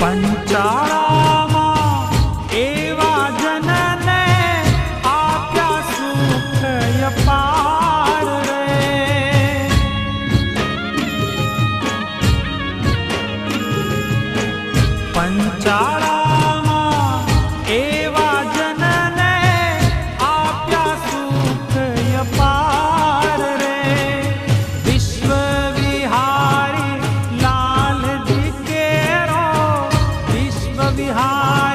પંચાળામાં એવા જનને આપ્યા સુખ અપાર રે. પંચાળા हाँ